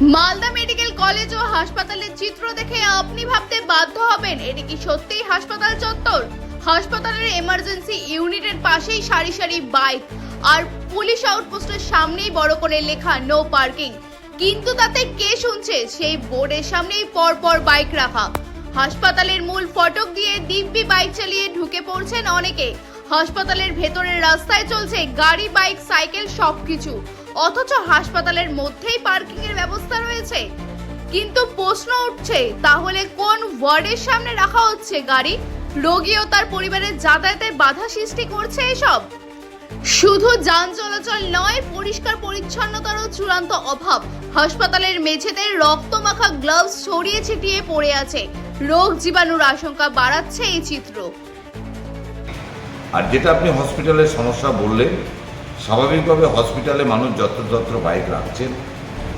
Malda medical college ও হাসপাতালের চিত্র দেখে আপনি ভাবতে বাধ্য হবেন, এটি কি সত্যিই হাসপাতাল চত্বর? হাসপাতালের এমার্জেন্সি ইউনিটের পাশেই সারি সারি বাইক আর পুলিশ আউটপোস্টের সামনেই বড় করে লেখা নো পার্কিং কিন্তু তাতে কে শুনছে? সেই বোর্ডের সামনেই পরপর বাইক রাখা। হাসপাতালের মূল ফটক দিয়ে দিব্যি বাইক চালিয়ে ঢুকে পড়ছেন অনেকে। হাসপাতালের ভেতরের রাস্তায় চলছে গাড়ি বাইক সাইকেল সবকিছু। অথচ হাসপাতালের মধ্যেই পার্কিং এর ব্যবস্থা রয়েছে। কিন্তু প্রশ্ন উঠছে, তাহলে কোন ওয়ার্ডের সামনে রাখা হচ্ছে গাড়ি? রোগী ও তার পরিবারের যাতায়াতের বাধা সৃষ্টি করছে এসব? শুধু যান চলাচল নয়, পরিষ্কার পরিচ্ছন্নতারও চূড়ান্ত অভাব। হাসপাতালের মেঝেতে রক্তমাখা গ্লাভস ছড়িয়ে ছিটিয়ে পড়ে আছে। রোগ জীবাণুর আশঙ্কা বাড়াচ্ছে এই চিত্র। আর যেটা আপনি হসপিটালের সমস্যা বললেন স্বাভাবিকভাবে হসপিটালে মানুষ যত্রতত্র বাইক রাখছেন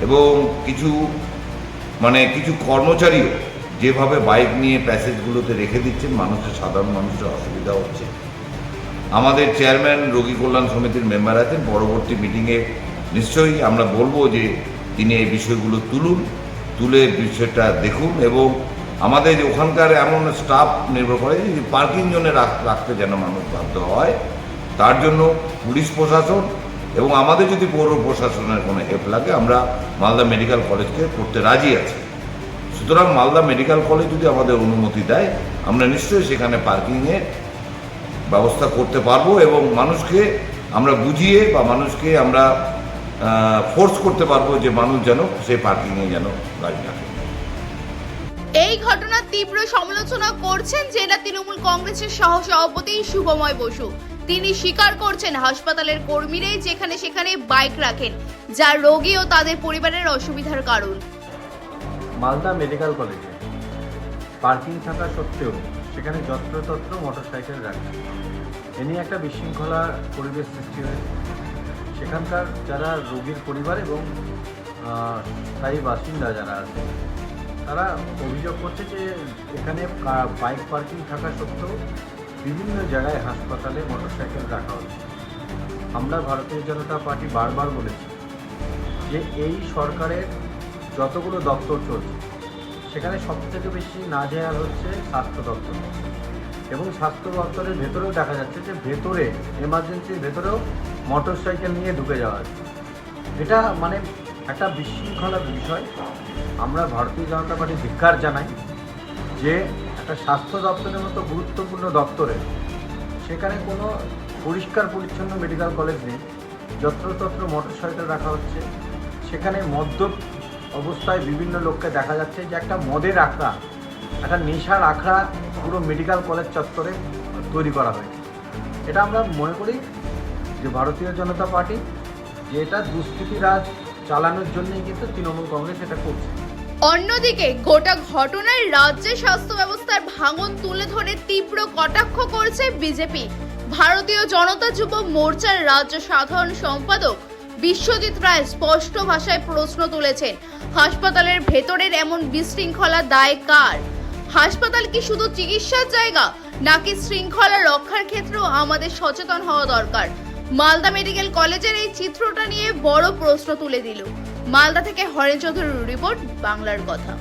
এবং কিছু মানে কিছু কর্মচারীও যেভাবে বাইক নিয়ে প্যাসেজগুলোতে রেখে দিচ্ছেন, মানুষের, সাধারণ মানুষের অসুবিধা হচ্ছে। আমাদের চেয়ারম্যান রোগী কল্যাণ সমিতির মেম্বার আছেন, পরবর্তী মিটিংয়ে নিশ্চয়ই আমরা বলব যে তিনি এই বিষয়গুলো তুলুন, তুলে বিষয়টা দেখুন এবং আমাদের ওখানকার এমন স্টাফ নির্ভর করে যে পার্কিং জোনে রাখতে যেন মানুষ বাধ্য হয়। তার জন্য পুলিশ প্রশাসন এবং আমাদের যদি পৌর প্রশাসনের কোনো হেল্প লাগে, আমরা মালদা মেডিকেল কলেজকে করতে রাজি আছি। সুতরাং মালদা মেডিকেল কলেজ যদি আমাদের অনুমতি দেয়, আমরা নিশ্চয়ই সেখানে পার্কিংয়ের ব্যবস্থা করতে পারব এবং মানুষকে আমরা বুঝিয়ে বা মানুষকে আমরা ফোর্স করতে পারব যে মানুষ যেন সেই পার্কিংয়ে যেন গাড়ি রাখে এই ঘটনার তীব্র সমালোচনা করছেন জেলা তৃণমূল কংগ্রেসের সহ সভাপতি শুভময় বসু। তিনি স্বীকার করছেন হাসপাতালের কর্মীরাই যেখানে সেখানে বাইক রাখেন, যা রোগী ও তাদের পরিবারের অসুবিধার কারণ। মালদা মেডিকেল কলেজে পার্কিং থাকা সত্ত্বেও সেখানে যত্রতত্র মোটরসাইকেল রাখে। এ নিয়ে একটা বিশৃঙ্খলা পরিবেশ সৃষ্টি হয়েছে সেখানকার যারা রোগীর পরিবার এবং স্থায়ী বাসিন্দা যারা আছে, তারা অভিযোগ করছে যে এখানে বাইক পার্কিং থাকা সত্ত্বেও বিভিন্ন জায়গায় হাসপাতালে মোটরসাইকেল রাখা হচ্ছে আমরা ভারতীয় জনতা পার্টি বারবার বলেছি যে এই সরকারের যতগুলো দপ্তর চলছে, সেখানে সবথেকে বেশি না নাজেহাল হচ্ছে স্বাস্থ্য দপ্তর। এবং স্বাস্থ্য দপ্তরের ভেতরেও দেখা যাচ্ছে যে ভেতরে এমার্জেন্সির ভেতরেও মোটর সাইকেল নিয়ে ঢুকে যাওয়া এটা মানে একটা বিশৃঙ্খলার বিষয়। আমরা ভারতীয় জনতা পার্টি ধিক্কার জানাই যে একটা স্বাস্থ্য দপ্তরের মতো গুরুত্বপূর্ণ দপ্তরে, সেখানে কোনো পরিষ্কার পরিচ্ছন্ন মেডিকেল কলেজ নেই, যত্রতত্র মোটর সাইকেল রাখা হচ্ছে। সেখানে মদ্য অবস্থায় বিভিন্ন লোককে দেখা যাচ্ছে যে একটা মদের আখড়া, একটা নেশার আখড়া পুরো মেডিকেল কলেজ চত্বরে তৈরি করা হয়েছে। এটা আমরা মনে করি যে ভারতীয় জনতা পার্টি, যে এটা দুষ্কৃতি রাজ চালানোর জন্যই কিন্তু তৃণমূল কংগ্রেস এটা করছে। অন্যদিকে গোটা ঘটনায় রাজ্যে স্বাস্থ্য ব্যবস্থার ভাঙন তুলে ধরে তীব্র কটাক্ষ করছে বিজেপি। ভারতীয় জনতা যুব মোর্চার রাজ্য সাধারণ সম্পাদক বিশ্বজিৎ রায় স্পষ্ট ভাষায় প্রশ্ন তুলেছেন, হাসপাতালের ভেতরের এমন বিশৃঙ্খলা দায় কার? হাসপাতাল কি শুধু চিকিৎসার জায়গা, নাকি শৃঙ্খলা রক্ষার ক্ষেত্রেও আমাদের সচেতন হওয়া দরকার? মালদা মেডিকেল কলেজের এই চিত্রটা নিয়ে বড় প্রশ্ন তুলে দিল। মালদা থেকে হরেন চৌধুরীর রিপোর্ট বাংলার কথা।